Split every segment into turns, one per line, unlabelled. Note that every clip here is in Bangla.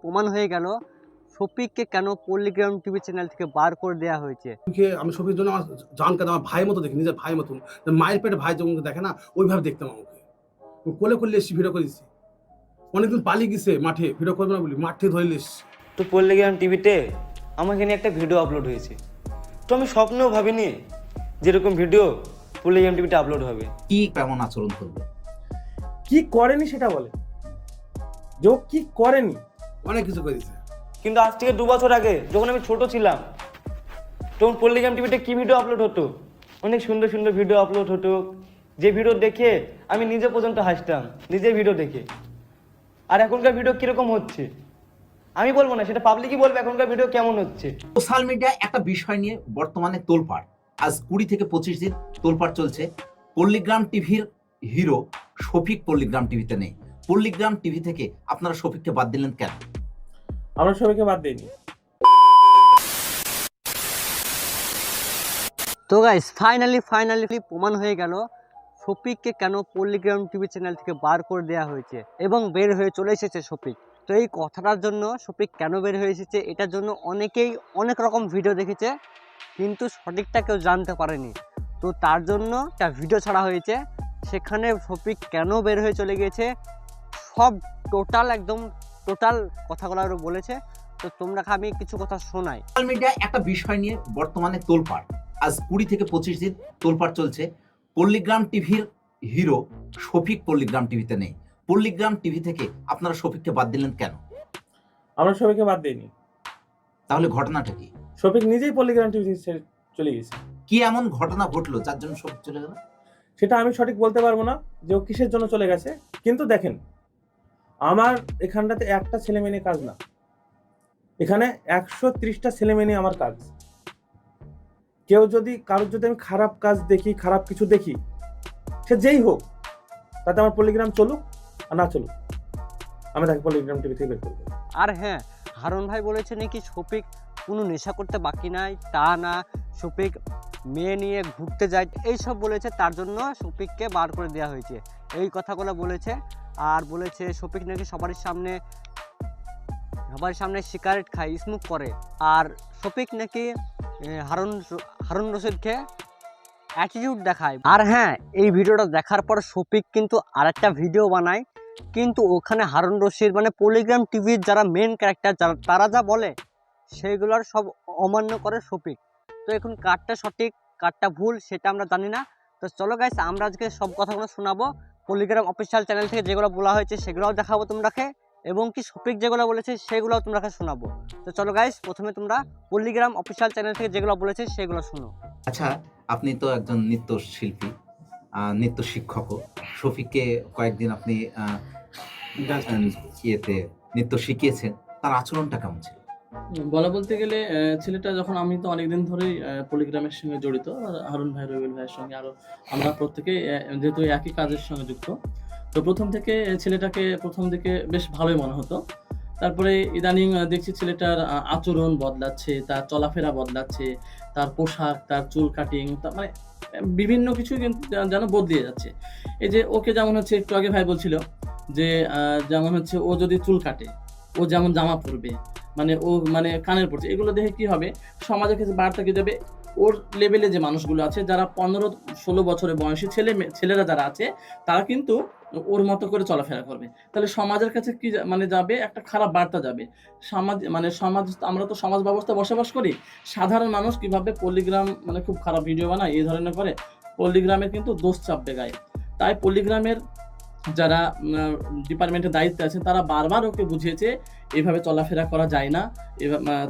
প্রমাণ হয়ে গেল শফিককে কেন পল্লিগ্রাম টিভি চ্যানেল থেকে বার করে দেওয়া হয়েছে।
কে আমি সফির জন্য আমার জান কাদা আমার ভাইয়ের মতো দেখি নিজের ভাইয়ের মতন। মায়ের পেটে ভাই যেমন দেখে না ওইভাবে দেখতাম আমাকে। আমি কোলে করলে এসছি ভিডিও করেছি। অনেকদিন পালিয়ে গেছে মাঠে ভিডিও করবে না বলি মাঠ ধরে এসছি।
তো পল্লিগ্রাম টিভিতে আমাকে নিয়ে একটা ভিডিও আপলোড হয়েছে। তো আমি স্বপ্নেও ভাবিনি যেরকম ভিডিও পল্লিগ্রাম টিভিতে আপলোড হবে।
কি কেমন আচরণ করবে?
কি করেনি সেটা বলে? যে ও কি করেনি?
অনেক কিছু করেছে
কিন্তু আজ থেকে দু বছর আগে যখন আমি ছোট ছিলাম তখন পল্লিগ্রাম টিভিতে কি ভিডিও আপলোড হতো? অনেক সুন্দর সুন্দর ভিডিও আপলোড হতো। যে ভিডিও দেখে আমি নিজে পর্যন্ত হাসতাম নিজের ভিডিও দেখে। আর এখনকার ভিডিও কীরকম হচ্ছে? আমি বলব না সেটা পাবলিকই বলবে এখনকার ভিডিও কেমন হচ্ছে।
সোশ্যাল মিডিয়ায় একটা বিষয় নিয়ে বর্তমানে তোলপাড়। আজ কুড়ি থেকে পঁচিশ দিন তোলপাড় চলছে। পল্লিগ্রাম টিভির হিরো শফিক পল্লিগ্রাম টিভিতে নেই। পল্লিগ্রাম টিভি থেকে আপনারা শফিককে বাদ দিলেন কেন?
আমরা সবাইকে বাদ দিইনি
তো গাইস ফাইনালি ফাইনালি প্রমাণ হয়ে গেল শফিককে কেন পল্লিগ্রাম টিভি চ্যানেল থেকে বার করে দেওয়া হয়েছে এবং বের হয়ে চলে এসেছে শফিক। তো এই কথাটার জন্য শফিক কেন বের হয়ে এসেছে এটার জন্য অনেকেই অনেক রকম ভিডিও দেখেছে কিন্তু সঠিকটা কেউ জানতে পারেনি। তো তার জন্য একটা ভিডিও ছাড়া হয়েছে সেখানে শফিক কেন বের হয়ে চলে গিয়েছে সব টোটাল একদম টোটাল কথাগুলো আরও বলেছে। তো তোমরা আমি কিছু কথা শোনাই।
সোশ্যাল মিডিয়ায় একটা বিষয় নিয়ে বর্তমানে তোলপাড়। আজ কুড়ি থেকে পঁচিশ দিন তোলপাড় চলছে। পল্লিগ্রাম টিভির হিরো শফিক পল্লিগ্রাম টিভিতে নেই। পল্লিগ্রাম টিভি থেকে আপনারা শফিককে বাদ দিলেন কেন?
আমরা শফিককে বাদ দিইনি।
তাহলে ঘটনাটা কি?
শফিক নিজেই পল্লিগ্রাম টিভি ছেড়ে চলে গেছে।
কি এমন ঘটনা ঘটলো যার জন্য শফিক চলে গেল?
সেটা আমি সঠিক বলতে পারব না যে ও কিসের জন্য চলে গেছে। কিন্তু দেখেন আমার এখানটাতে একটা ছেলে মেয়ে কাজ না। এখানে একশো ত্রিশটা ছেলে মেয়ে আমার কাজ। কেউ যদি কারোর যদি আমি খারাপ কাজ দেখি, খারাপ কিছু দেখি, সে যেই হোক, তাতে আমার পল্লিগ্রাম চলুক আর না চলুক, আমি তাকে পল্লিগ্রাম টিভি থেকে বের করব
আর হ্যাঁ হারুন ভাই বলেছে নাকি শফিক কোনো নেশা করতে বাকি নাই, তা না, শফিক মেয়ে নিয়ে ঘুরতে যায়, এইসব বলেছে, তার জন্য শফিককে বার করে দেওয়া হয়েছে। এই কথাগুলো বলেছে আর বলেছে, শফিক নাকি সবার সামনে সবার সামনে সিগারেট খায় স্মোক করে। আর শফিক নাকি হারুন হারুন রশিদকে অ্যাটিটিউড দেখায়। আর হ্যাঁ এই ভিডিওটা দেখার পর শফিক কিন্তু আরেকটা ভিডিও বানায়। কিন্তু ওখানে হারুন রশিদ মানে পলিগ্রাম টিভির যারা মেন ক্যারেক্টার যারা, তারা যা বলে, সেইগুলোর সব অমান্য করে শফিক। তো এখন কারটা সঠিক, কারটা ভুল, সেটা আমরা জানি না। তো চলো গাইস আমরা আজকে সব কথাগুলো শোনাবো। পলিগ্রাম অফিসিয়াল চ্যানেল থেকে যেগুলো বলা হয়েছে সেগুলোও দেখাবো তোমরাকে এবং কি শফিক যেগুলো বলেছে সেগুলোও তোমরাকে শোনাবো। তো চলো গাইস প্রথমে তোমরা পল্লিগ্রাম অফিসিয়াল চ্যানেল থেকে যেগুলো বলেছে সেগুলো শোনো।
আচ্ছা আপনি তো একজন নৃত্য শিল্পী নৃত্য শিক্ষকও শফিককে কয়েকদিন আপনি ইয়েতে নৃত্য শিখিয়েছেন। তার আচরণটা কেমন ছিল?
বলা বলতে গেলে ছেলেটা যখন আমি তো অনেকদিন ধরেই পলিগ্রামের সঙ্গে জড়িত হারুন ভাই রবিউল ভাইয়ের সঙ্গে, আরও আমরা প্রত্যেকেই যেহেতু একই কাজের সঙ্গে যুক্ত, তো প্রথম থেকে ছেলেটাকে প্রথম দিকে বেশ ভালোই মনে হতো। তারপরে ইদানিং দেখছি ছেলেটার আচরণ বদলাচ্ছে, তার চলাফেরা বদলাচ্ছে, তার পোশাক, তার চুল কাটিং মানে বিভিন্ন কিছু কিন্তু যেন বদলিয়ে যাচ্ছে। এই যে ওকে যেমন হচ্ছে, একটু আগে ভাই বলছিল যে যেমন হচ্ছে, ও যদি চুল কাটে, ও যেমন জামা পরবে মানে ও মানে কানের পড়ছে। এগুলো দেখে কি হবে? সমাজের কাছে বার্তা কি যাবে ওর লেভেলে যে মানুষগুলো আছে, যারা পনেরো, ষোলো বছরের বয়সী ছেলে ছেলেরা যারা আছে, তারা কিন্তু ওর মতো করে চলাফেরা করবে। তাহলে সমাজের কাছে কি মানে যাবে? একটা খারাপ বার্তা যাবে। সমাজ মানে সমাজ, আমরা তো সমাজ ব্যবস্থা বসবাস করি। সাধারণ মানুষ কীভাবে পল্লিগ্রাম মানে খুব খারাপ ভিডিও বানায়, এই ধরনের করে পল্লিগ্রামের কিন্তু দোষ চাপবে গায়ে। তাই পল্লিগ্রামের যারা ডিপার্টমেন্টের দায়িত্বে আছেন তারা বারবার ওকে বুঝিয়েছে এভাবে চলাফেরা করা যায় না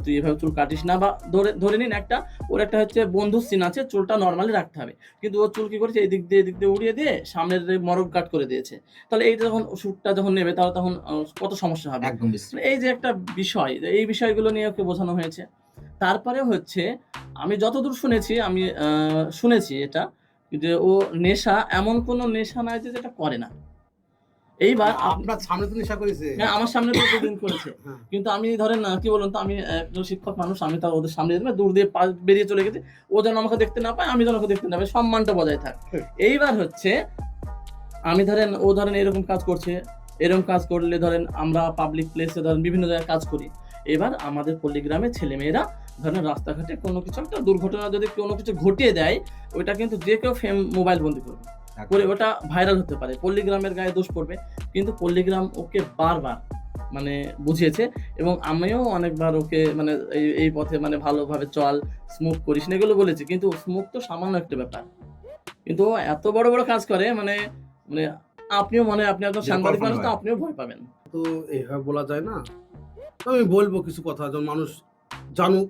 তুই এভাবে চুল কাটিস না। বা ধরে ধরে নিন একটা ওর একটা হচ্ছে বন্ধু সিন আছে চুলটা নর্মালি রাখতে হবে। কিন্তু ও চুল কি করেছে এদিক দিয়ে এদিক দিয়ে উড়িয়ে দিয়ে সামনের মরক কাট করে দিয়েছে। তাহলে এই যখন শ্যুটটা যখন নেবে তাহলে তখন কত সমস্যা হবে?
একদম
মানে এই যে একটা বিষয় এই বিষয়গুলো নিয়ে ওকে বোঝানো হয়েছে। তারপরে হচ্ছে আমি যতদূর শুনেছি আমি আহ, শুনেছি এটা যে ও নেশা এমন কোনো নেশা নাই যে যেটা করে না। এইবার
আপনার সামনে তো নেশা করেছে।
হ্যাঁ, আমার সামনে তো দুদিন করেছে।
হ্যাঁ।
কিন্তু আমি ধরেন না কি বলুন তো আমি একজন শিক্ষক মানুষ আমি ওদের সামনে যেতে দূর দিয়ে বেরিয়ে চলে গেছি। ও যেন আমাকে দেখতে না পায় আমি যেন ওকে দেখতে না পাই সম্মানটা বজায় থাক। এইবার হচ্ছে আমি ধরেন ও ধরেন এরকম কাজ করছে এরকম কাজ করলে ধরেন আমরা পাবলিক প্লেসে ধরেন বিভিন্ন জায়গায় কাজ করি। এবার আমাদের পল্লীগ্রামে ছেলেমেয়েরা ধরেন রাস্তাঘাটে কোনো কিছু একটা দুর্ঘটনা যদি কোনো কিছু ঘটিয়ে দেয় ওইটা কিন্তু যে কেউ ফেম মোবাইল বন্দি করবে। করে ওটা ভাইরাল হতে পারে। পল্লীগ্রামের গায়ে দোষ পড়বে কিন্তু পল্লীগ্রাম ওকে বারবার মানে বুঝিয়েছে এবং আমিও অনেকবার ওকে মানে এই পথে মানে ভালোভাবে চল স্মোক করিস না এগুলো বলেছি। কিন্তু স্মোক তো সামান্য একটা ব্যাপার। কিন্তু ও এত বড় বড় কাজ করে মানে মানে আপনিও মনে আপনি একজন
যে
সাংবাদিক মানুষ তো আপনিও ভয় পাবেন।
তো এইভাবে বলা যায় না? আমি বলব কিছু কথা যেন মানুষ জানুক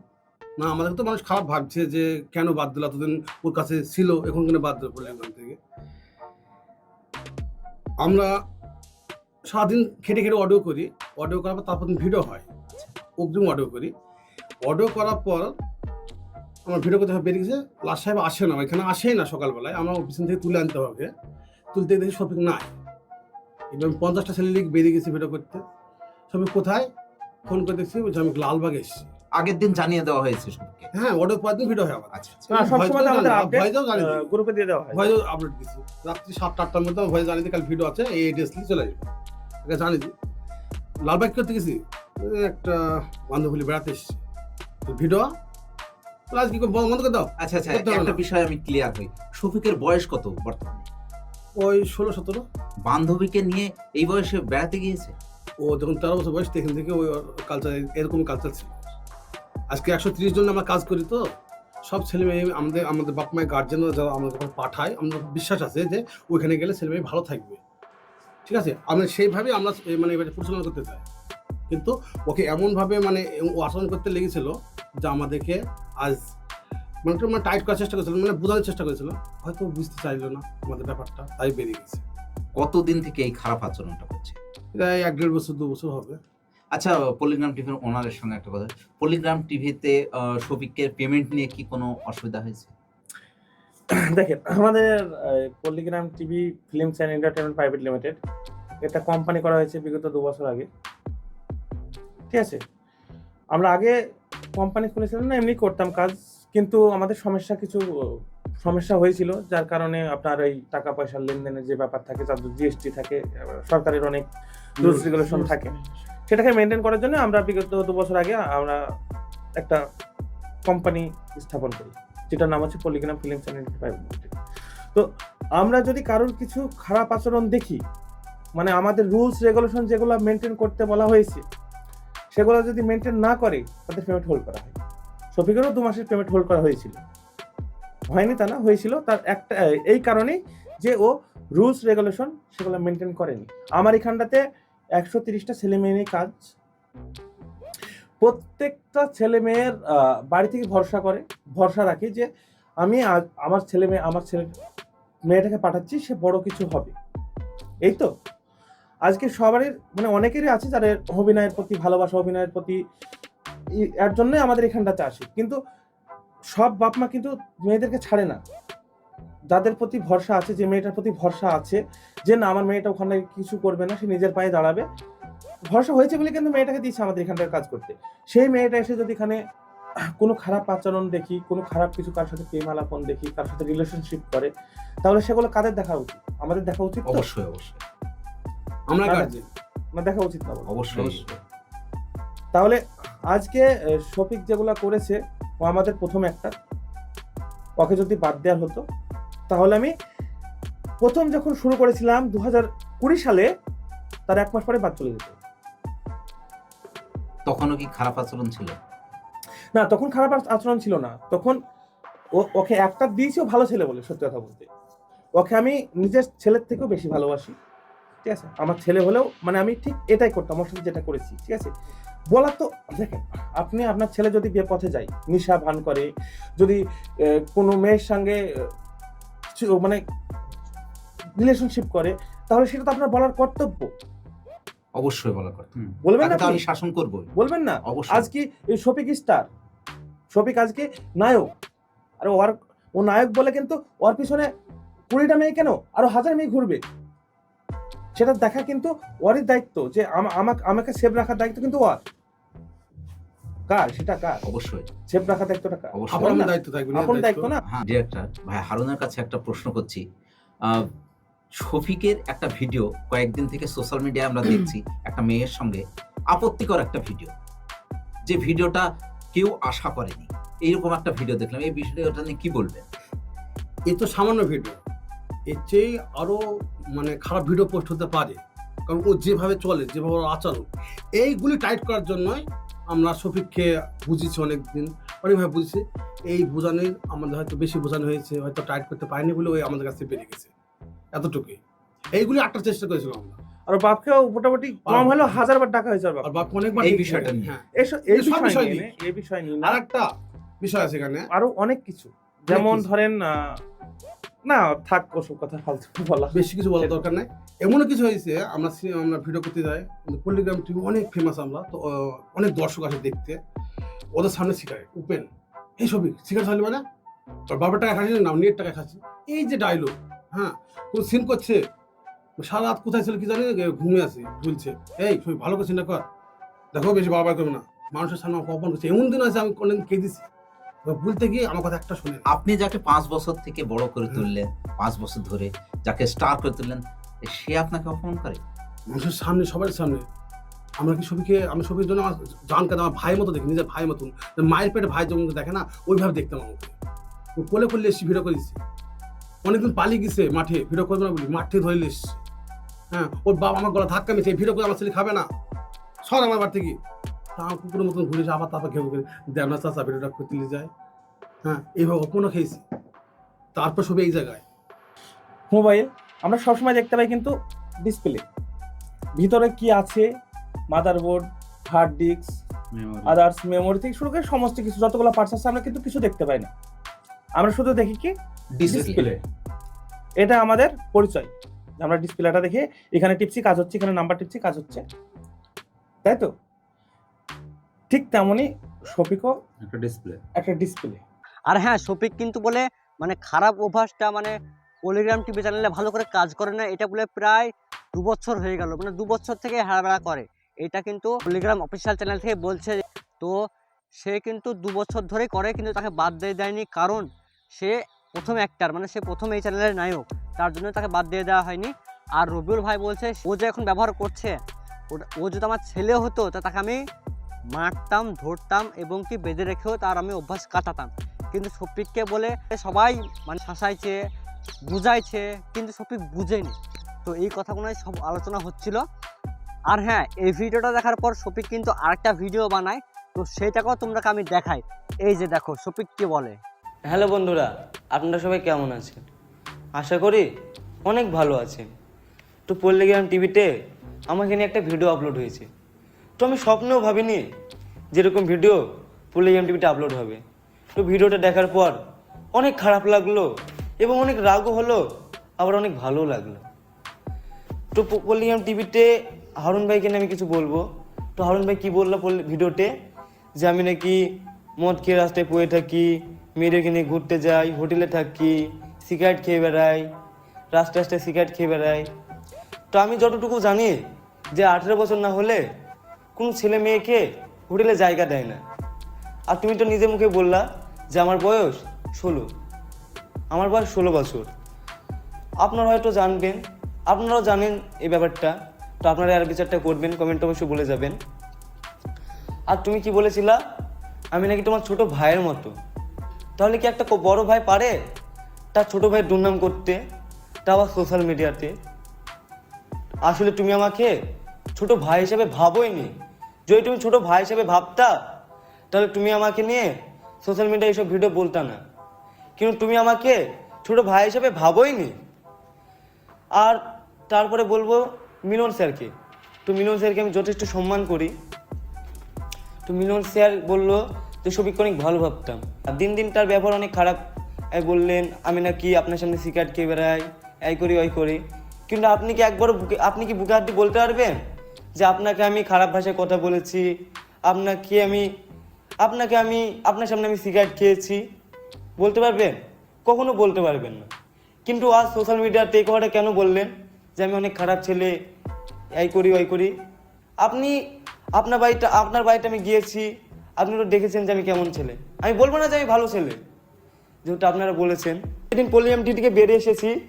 না, আমাদের তো মানুষ খারাপ ভাবছে যে কেন বাদ দিল, এতদিন ওর কাছে ছিল, এখন কেন বাদ দিল পড়লে এখান থেকে। আমরা সারাদিন খেটে খেটে অডিও করি অডিও করার পর তারপর ভিডিও হয়, অগ্রিম অডিও করি। অডিও করার পর আমার ভিডিও করতে বেরিয়ে গেছে লাস্ট সাহেব আসে না, এখানে আসেই না সকালবেলায়, আমার পিছন থেকে তুলে আনতে হবে। তুলতে দেখি শপিং নাই। আমি পঞ্চাশটা ছেলে বেরিয়ে গেছি ভিডিও করতে। সবাই কোথায়? ফোন করে দেখছি, বলছে, আমি লালবাগ এসেছি।
আগের দিন জানিয়ে দেওয়া হয়েছে সবকে
হ্যাঁ অর্ডার পরের দিন ভিডিও হয়
আচ্ছা আচ্ছা।
সবসময় আমাদের আপডেট গ্রুপে দিয়ে দেওয়া হয়।
ভয়েসও দিচ্ছি রাত্রি সাতটা আটটার মধ্যে ভয়েস জানি দিই, কাল ভিডিও আছে এই ড্রেস নিয়ে চলে আসবে। এটা জানি দিই। লালবাগ করতে গেছি একটা বান্ধব বলি বেড়াতে এসেছি। ভিডিও প্লাস কি বন্ধ করে দাও।
আচ্ছা আচ্ছা একটা বিষয় আমি ক্লিয়ার হই শফিকের বয়স কত বর্তমানে?
ওই ষোলো সতেরো।
বান্ধবীকে নিয়ে এই বয়সে বেড়াতে গিয়েছে?
ও যখন তেরো বছর বয়স এখান থেকে ওই কালচার এরকম কালচার ছিল। আজকে একশো তিরিশ জন আমরা কাজ করি তো। সব ছেলে মেয়ে আমাদের আমাদের বাপ মায়ের গার্জেনরা যারা আমাদের পাঠায় আমাদের বিশ্বাস আছে যে ওইখানে গেলে ছেলে মেয়ে ভালো থাকবে। ঠিক আছে? আমরা সেইভাবেই আমরা মানে এবারে পরিচালনা করতে চাই। কিন্তু ওকে এমনভাবে মানে ও আচরণ করতে লেগেছিল যে আমাদেরকে আজ মানে মানে টাইট করার চেষ্টা করেছিল মানে বোঝানোর চেষ্টা করেছিল। হয়তো বুঝতে চাইলো না আমাদের ব্যাপারটা তাই বেরিয়ে গেছে।
কতদিন থেকে এই খারাপ আচরণটা করছে
এটা এক দেড় বছর দু বছর হবে।
আচ্ছা পলিগ্রাম টিভির ওনারের সঙ্গে একটা কথা। পলিগ্রাম টিভিতে শফিকের পেমেন্ট নিয়ে কি কোনো অসুবিধা হয়েছে?
দেখেন আমাদের Palligram TV films and entertainment private limited এটা কোম্পানি করা হয়েছে বিগত দু বছর আগে। ঠিক আছে? আমরা আগে কোম্পানি খুলেছিলাম না এমনি করতাম কাজ কিন্তু আমাদের সমস্যা কিছু সমস্যা হয়েছিল যার কারণে আপনার এই টাকা পয়সার লেনদেনের যে ব্যাপার থাকে যার জিএসটি থাকে সরকারের অনেক রুলস রেগুলেশন থাকে। সেটাকে মেনটেন করার জন্য আমরা বিগত দু বছর আগে আমরা একটা কোম্পানি স্থাপন করি, যেটার নাম হচ্ছে পলিগ্রাম ফিল্মস তো আমরা যদি কারোর কিছু খারাপ আচরণ দেখি মানে আমাদের রুলস রেগুলেশন যেগুলো মেনটেন করতে বলা হয়েছে, সেগুলো যদি মেনটেন না করে তাদের পেমেন্ট হোল্ড করা হয়। শফিকেরও দু মাসের পেমেন্ট হোল্ড করা হয়েছিল। হয়নি তা না, হয়েছিল। তার একটা, এই কারণেই যে ও রুলস রেগুলেশন সেগুলো মেনটেন করেনি। আমার এখানটাতে একশো তিরিশটা ছেলে মেয়ে নিয়ে কাজ। প্রত্যেকটা ছেলে মেয়ের বাড়ি থেকে ভরসা করে। ভরসা রাখে যে আমি আমার ছেলে মেয়ে, আমার ছেলে মেয়েটাকে পাঠাচ্ছি, সে বড় কিছু হবে। এই তো। আজকে সবারই মানে অনেকেরই আছে যাদের অভিনয়ের প্রতি ভালোবাসা, অভিনয়ের প্রতি এর জন্যই আমাদের এখানটাতে আসে কিন্তু সব বাপ মা কিন্তু মেয়েদেরকে ছাড়ে না। যাদের প্রতি ভরসা আছে যে মেয়েটার প্রতি ভরসা আছে যে না আমার মেয়েটা ওখানে কিছু করবে না সে নিজের পায়ে দাঁড়াবে। ভরসা হয়েছে বলে কিন্তু মেয়েটাকে দিয়েছে আমাদের এখানটার কাজ করতে। সেই মেয়েটা এসে যদি এখানে কোনো খারাপ আচরণ দেখি কোনো খারাপ কিছু কার সাথে প্রেম আলাপন দেখি কার সাথে রিলেশনশিপ করে তাহলে সেগুলো কাদের দেখা উচিত? আমাদের দেখা উচিত
অবশ্যই অবশ্যই।
আমরা
না দেখা উচিত না
অবশ্যই
তাহলে আজকে শফিক যেগুলো করেছে ও আমাদের প্রথম একটা। ওকে যদি বাদ দেওয়া হতো তাহলে আমি প্রথম যখন শুরু করেছিলাম দু হাজার কুড়ি সালে তার এক মাস পরে বাদ চলে যেত।
তখনও কি খারাপ আচরণ ছিল?
না তখন খারাপ আচরণ ছিল না। তখন ওকে একটা দিয়েছি ও ভালো ছেলে বলে সত্যি কথা বলতে। ওকে আমি নিজের ছেলের থেকেও বেশি ভালোবাসি ঠিক আছে? আমার ছেলে হলেও মানে আমি ঠিক এটাই করতাম ওর সাথে যেটা করেছি ঠিক আছে? বলার তো দেখেন আপনি আপনার ছেলে যদি বিয়ে পথে যায় নিশা ভান করে যদি কোনো মেয়ের সঙ্গে মানে রিলেশনশিপ করে তাহলে সেটা তো আপনার বলার কর্তব্য।
অবশ্যই বলা কথা
বলবেন না
আমি শাসন করব
বলবেন না?
অবশ্যই।
আজকে এই শফিক স্টার শফিক আজকে নায়ক। আর ওর ও নায়ক বলে কিন্তু ওর পিছনে কুড়িটা মেয়ে কেন? আরও হাজার মেয়ে ঘুরবে। সেটা দেখা কিন্তু ওরই দায়িত্ব যে আমা- আমাকে আমাকে সেভ রাখার দায়িত্ব কিন্তু ওর। কার? সেটা কার?
অবশ্যই।
সেভ রাখার দায়িত্বটা কার?
অবশ্যই।
আপনার দায়িত্ব থাকবে
আপন দায়িত্ব না?
হ্যাঁ ডিরেক্টর ভাই হারুনের কাছে একটা প্রশ্ন করছি। আহ, শফিকের একটা ভিডিও কয়েকদিন থেকে সোশ্যাল মিডিয়ায় আমরা দেখছি একটা মেয়ের সঙ্গে আপত্তিকর একটা ভিডিও। যে ভিডিওটা কেউ আশা করেনি। এইরকম একটা ভিডিও দেখলাম। এই ভিডিওটা নিয়ে কি বলবেন?
এ তো সামান্য ভিডিও। এর চেয়ে আরও মানে খারাপ ভিডিও পোস্ট হতে পারে। কারণ ও যেভাবে চলে যেভাবে আচরণ এইগুলি টাইট করার জন্যই আমরা শফিককে বুঝিয়েছি অনেকদিন। অনেকভাবে বুঝছি। এই বোঝানোর আমাদের হয়তো বেশি বোঝানো হয়েছে হয়তো টাইট করতে পারিনি বলে ওই আমাদের কাছে বেরিয়ে গেছে। এতটুকুই। এইগুলি আটটার চেষ্টা করেছিলাম আমরা।
আর বাপকেও মোটামুটি কম হলেও হাজার বার টাকা হয়েছে
আর বাপ অনেকবার
এই বিষয়টা নিয়ে।
হ্যাঁ।
এই
এই সব
বিষয় নিয়ে
নিয়ে।
এই বিষয় নিয়ে।
আর একটা বিষয় আছে এখানে।
আরও অনেক কিছু। যেমন ধরেন আহ, না থাক ওসব কথা ফালতু বলা।
বেশি কিছু বলার দরকার নাই। এমনও কিছু হয়েছে আমরা আমরা ভিডিও করতে যাই পল্লিগ্রাম টিভি অনেক ফেমাস আমরা তো অনেক দর্শক আসে দেখতে। ওদের সামনে সিগারেট ওপেন এই ছবি সিগারেট খালি মানে? আর বাবার টাকা খাচ্ছি না নেট টাকা খাচ্ছি এই যে ডায়লগ হ্যাঁ কোন সিন করছে? সারা রাত কোথায় ছিল কি জানি ঘুমিয়ে আছে ঝুলছে। এই ছবি ভালো করে চিন্তা কর। দেখো বেশি বাবা করবে না। মানুষের সামনে অপমান করছে। এমন দিন আছে আমি কোনদিন কেঁদেছি বলতে গিয়ে আমার কথা একটা শুনে
আপনি যাকে পাঁচ বছর থেকে বড় করে তুললেন পাঁচ বছর ধরে যাকে স্টার করে তুললেন সে আপনাকে অপমান করে?
মানুষের সামনে সবার সামনে। আমরা কি ছবিকে আমি ছবির জন্য আমার জানকে আমার ভাইয়ের মতো দেখি নিজের ভাইয়ের মতন। মায়ের পেটে ভাই যেমন দেখে না ওইভাবে দেখতাম আমাকে। কোলে করলে এসছি ভিডিও করেছি অনেকদিন পালিয়ে গেছে মাঠে ভিডিও করবে না বলি মাঠে ধরে এসছি। হ্যাঁ ওর বাবা আমার গলা ধাক্কা মেছে ভিডিও করে আমার ছেলে খাবে না। সর আমার বাড়ি থেকে তা আমার কুকুরের মতন ঘুরেছে আবার তারপর ঘেউ করে দেব না চাষা ভিডিওটা করতে নিয়ে যায়। হ্যাঁ এইভাবে অপনও খেয়েছি। তারপর ছবি এই জায়গায়।
মোবাইল আমরা সবসময় দেখতে পাই কিন্তু ডিসপ্লে ভিতরে কি আছে? Motherboard hard disk others memory থেকে শুরু করে সমস্ত কিছু যতগুলো পার্টস আছে আমরা কিন্তু কিছু দেখতে পাই না। আমরা শুধু দেখি কি? ডিসপ্লে এটা আমাদের পরিচয়। আমরা ডিসপ্লেটা দেখে এখানে টিপসি কাজ হচ্ছে এখানে নাম্বার টিপসি কাজ হচ্ছে। তাই তো? ঠিক তেমনই শফিকও
একটা ডিসপ্লে
একটা ডিসপ্লে
আর হ্যাঁ শফিক কিন্তু বলে মানে খারাপ অভ্যাসটা মানে পলিগ্রাম টিভি চ্যানেলে ভালো করে কাজ করে না এটা বলে প্রায় দু বছর হয়ে গেল মানে দু বছর থেকে হারাবেড়া করে। এটা কিন্তু পলিগ্রাম অফিসিয়াল চ্যানেল থেকে বলছে তো সে কিন্তু দু বছর ধরেই করে কিন্তু তাকে বাদ দিয়ে দেয়নি কারণ সে প্রথম অ্যাক্টার মানে সে প্রথম এই চ্যানেলের নায়ক তার জন্য তাকে বাদ দিয়ে দেওয়া হয়নি। আর রবিউল ভাই বলছে ও যে এখন ব্যবহার করছে ও যদি আমার ছেলে হতো তা তাকে আমি মারতাম, ধরতাম এবং কি বেঁধে রেখেও তার আমি অভ্যাস কাটাতাম। কিন্তু শফিককে বলে সবাই মানে শাসাইছে, বুঝাইছে, কিন্তু শফিক বুঝেনি। তো এই কথাগুলোই সব আলোচনা হচ্ছিল। আর হ্যাঁ এই ভিডিওটা দেখার পর শফিক কিন্তু আরেকটা ভিডিও বানায়। তো সেইটাকেও তোমরা আমি দেখাই। এই যে দেখো শফিক কি বলে?
হ্যালো বন্ধুরা, আপনারা সবাই কেমন আছেন? আশা করি অনেক ভালো আছেন। তো পল্লিগ্রাম টিভিতে আমাকে নিয়ে একটা ভিডিও আপলোড হয়েছে। তো আমি স্বপ্নেও ভাবিনি যেরকম ভিডিও পল্লিগ্রাম টিভিতে আপলোড হবে। তো ভিডিওটা দেখার পর অনেক খারাপ লাগল এবং অনেক রাগও হলো, আবার অনেক ভালোও লাগল। তো পল্লিগ্রাম টিভিতে হারুন ভাইকে আমি কিছু বলব। তো হারুন ভাই কী বলল ভিডিওতে যে আমি নাকি মদ খেয়ে রাস্তায় পড়ে থাকি, মেয়েদেরকে নিয়ে ঘুরতে যাই, হোটেলে থাকি, সিগারেট খেয়ে বেড়াই, রাস্তায় রাস্তায় সিগারেট খেয়ে বেড়াই। তো আমি যতটুকু জানি যে আঠেরো বছর না হলে কোনো ছেলে মেয়েকে হোটেলে জায়গা দেয় না। আর তুমি তো নিজে মুখে বললা যে আমার বয়স ষোলো। আমার বয়স ষোলো বছর। আপনারা হয়তো জানবেন, আপনারাও জানেন এই ব্যাপারটা। তো আপনারা আর বিচারটা করবেন কমেন্ট অবশ্যই বলে যাবেন। আর তুমি কি বলেছিলা? আমি নাকি তোমার ছোট ভাইয়ের মতো। তাহলে কি একটা বড় ভাই পারে? তার ছোট ভাইয়ের দুর্নাম করতে, তা আবার সোশ্যাল মিডিয়াতে আসলে তুমি আমাকে ছোট ভাই হিসেবে ভাবোই নি। যদি তুমি ছোট ভাই হিসেবে ভাবতা, তাহলে তুমি আমাকে নিয়ে সোশ্যাল মিডিয়ায় এইসব ভিডিও বলতা না। কিন্তু তুমি আমাকে ছোট ভাই হিসেবে ভাবোই নি। আর তারপরে বলব মিলন স্যারকে। তো মিলন স্যারকে আমি যথেষ্ট সম্মান করি। তো মিলন স্যার বলল যে সবিককে অনেক ভালো ভাবতাম। আর দিন দিন তার ব্যবহার অনেক খারাপ। বললেন, আমি নাকি আপনার সামনে সিগারেট খেয়ে বেড়াই। এই করি, ওই করি। কিন্তু আপনি কি একবার আপনি কি বুকে হাত দিয়ে বলতে পারবেন? যে আপনাকে আমি খারাপ ভাষায় কথা বলেছি, আপনাকে আমি আপনাকে আমি, আপনার সামনে আমি সিগারেট খেয়েছি। বলতে পারবেন? কখনো বলতে পারবেন না। কিন্তু আজ সোশ্যাল মিডিয়াতে এই কথাটা কেন বললেন? যে আমি অনেক খারাপ ছেলে, এই করি, ওই করি। আপনি, আপনার বাড়িটা, আপনার বাড়িতে আমি গিয়েছি, আপনি তো দেখেছেন যে আমি কেমন ছেলে। আমি বলব না যে আমি ভালো ছেলে। যেহেতু আপনারা বলেছেন। সেদিন পলিএম থেকে বেরিয়ে এসেছি।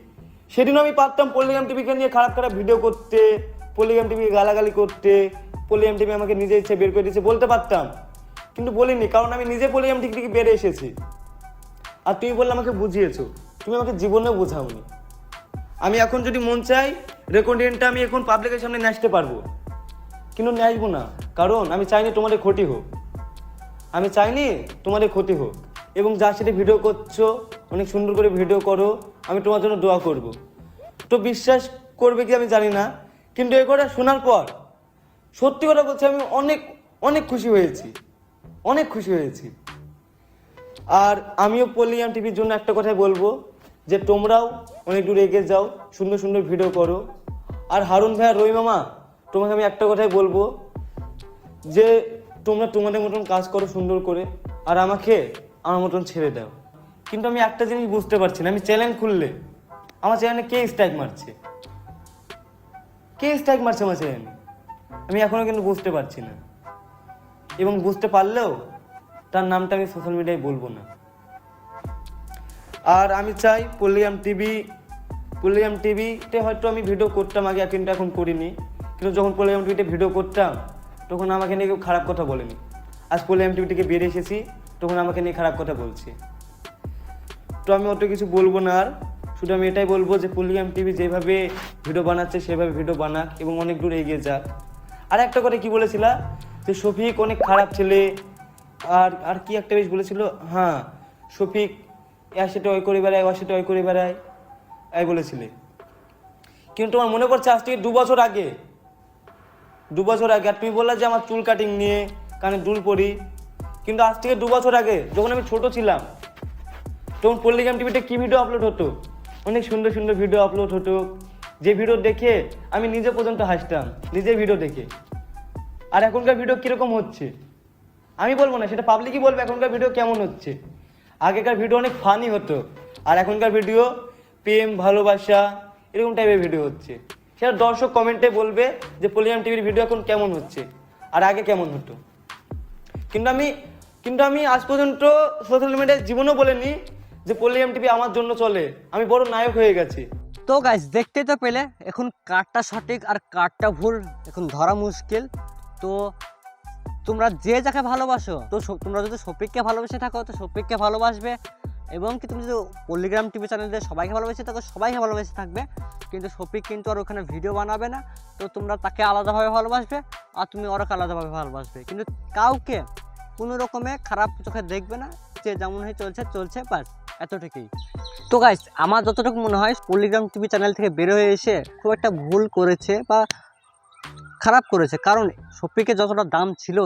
সেদিনও আমি পারতাম পল্লিগ্রাম টিভিকে নিয়ে খারাপ খারাপ ভিডিও করতে। পল্লিগ্রাম টিভিকে গালাগালি করতে পল্লিগ্রাম টিভি আমাকে নিজে ইচ্ছে বের করে দিয়েছে, বলতে পারতাম। কিন্তু বলিনি, কারণ আমি নিজে পল্লিগ্রাম টিভি থেকে বেড়ে এসেছি। আর তুমি বললে আমাকে বুঝিয়েছো, তুমি আমাকে জীবনেও বোঝাওনি। আমি এখন যদি মন চাই রেকর্ডিংটা আমি এখন পাবলিকের সামনে আসতে পারব। কিন্তু আসব না, কারণ আমি চাইনি তোমাদের ক্ষতি হোক। আমি চাইনি তোমাদের ক্ষতি হোক। এবং যার সাথে ভিডিও করছ, অনেক সুন্দর করে ভিডিও করো, আমি তোমার জন্য দোয়া করব। তো বিশ্বাস করবে কি আমি জানি না কিন্তু এ কথা শোনার পর সত্যি কথা বলছি, আমি অনেক অনেক খুশি হয়েছি। অনেক খুশি হয়েছি। আর আমিও পল্লিয়াম টিভির জন্য একটা কথাই বলব যে তোমরাও অনেক দূর এগিয়ে যাও, সুন্দর সুন্দর ভিডিও করো। আর হারুন ভাই আর রবি মামা, তোমাকে আমি একটা কথাই বলব যে তোমরা তোমাদের মতন কাজ করো সুন্দর করে, আর আমাকে আমার মতন ছেড়ে দাও। কিন্তু আমি একটা জিনিস বুঝতে পারছি না, আমি চ্যানেল খুললে। আমার চ্যানেলে কে স্ট্রাইক মারছে? কে স্ট্রাইক মারছে চ্যানেলে আমি এখনও কিন্তু বুঝতে পারছি না। এবং বুঝতে পারলেও তার নামটা আমি সোশ্যাল মিডিয়ায় বলব না। আর আমি চাই পল্লিয়াম টিভি, পল্লিয়াম টিভিতে হয়তো আমি ভিডিও করতাম, আগে কিন্তু এখন করিনি। কিন্তু যখন পল্লিয়াম টিভিতে ভিডিও করতাম, তখন আমাকে নিয়ে কেউ খারাপ কথা বলেনি। আজ পল্লিয়াম টিভি থেকে বেরিয়ে এসেছি, তখন আমাকে নিয়ে খারাপ কথা বলছে। তো আমি অত কিছু বলব না আর। শুধু আমি এটাই বলব যে পল্লিয়াম টিভি যেভাবে ভিডিও বানাচ্ছে, সেভাবে ভিডিও বানাক এবং অনেক দূর এগিয়ে যাক। আর একটা কথা কি বলেছিলা? যে শফিক অনেক খারাপ ছেলে। আর আর কি একটা বেশ বলেছিল? হ্যাঁ শফিক সাথে ওই করে বেড়ায় সাথে ওই করে বেড়ায়। এই বলেছিলে। কিন্তু তোমার মনে পড়ছে আজ থেকে দু বছর আগে দু বছর আগে, আর তুমি বললে যে আমার চুল কাটিং নিয়ে কানে দুল পরি। কিন্তু আজ থেকে দু বছর আগে, যখন আমি ছোট ছিলাম, তখন পল্লিগ্রাম টিভিতে কি ভিডিও আপলোড হতো? অনেক সুন্দর সুন্দর ভিডিও আপলোড হতো। যে ভিডিও দেখে আমি নিজে পর্যন্ত হাসতাম নিজে ভিডিও দেখে। আর এখনকার ভিডিও কীরকম হচ্ছে? আমি বলব না, সেটা পাবলিকই বলবে এখনকার ভিডিও কেমন হচ্ছে। আগেকার ভিডিও অনেক ফানি হতো, আর এখনকার ভিডিও প্রেম, ভালোবাসা, এরকম টাইপের ভিডিও হচ্ছে। সেটা দর্শক কমেন্টে বলবে যে পলিয়াম টিভির ভিডিও এখন কেমন হচ্ছে, আর আগে কেমন হতো। কিন্তু আমি কিন্তু আমি আজ পর্যন্ত সোশ্যাল মিডিয়ায় জীবনও বলিনি যে পলিয়াম টিভি আমার জন্য চলে। আমি বড় নায়ক হয়ে গেছি।
তো গাইস দেখতেই তো পেলে, এখন কারটা সঠিক আর কারটা ভুল, এখন ধরা মুশকিল। তো তোমরা যে যাকে ভালোবাসো, তো তোমরা যদি শফিককে ভালোবেসে থাকো, তো শফিককে ভালোবাসবে। এবং কি তুমি যদি পল্লিগ্রাম টিভি চ্যানেলে সবাইকে ভালোবেসে থাকো, সবাইকে ভালোবেসে থাকবে। কিন্তু শফিক কিন্তু আর ওখানে ভিডিও বানাবে না। তো তোমরা তাকে আলাদাভাবে ভালোবাসবে আর তুমি ওরকে আলাদাভাবে ভালোবাসবে। কিন্তু কাউকে কোনো রকমে খারাপ চোখে দেখবে না, যে যেমন হয়ে চলছে চলছে, বাস। এতটুকুই। তো গাইস আমার যতটুকু মনে হয় পল্লিগ্রাম টিভি চ্যানেল থেকে বের হয়ে এসে খুব একটা ভুল করেছে বা খারাপ করেছে। কারণ শফিকে যতটা দাম ছিল,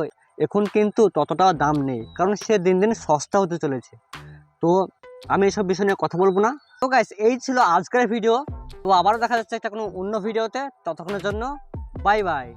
এখন কিন্তু ততটা দাম নেই। কারণ সে দিন দিন সস্তা হতে চলেছে। তো আমি এইসব বিষয় নিয়ে কথা বলব না। তো গাইস এই ছিল আজকের ভিডিও তো আবারও দেখা যাচ্ছে একটা কোনো অন্য ভিডিওতে ততক্ষণের জন্য বাই বাই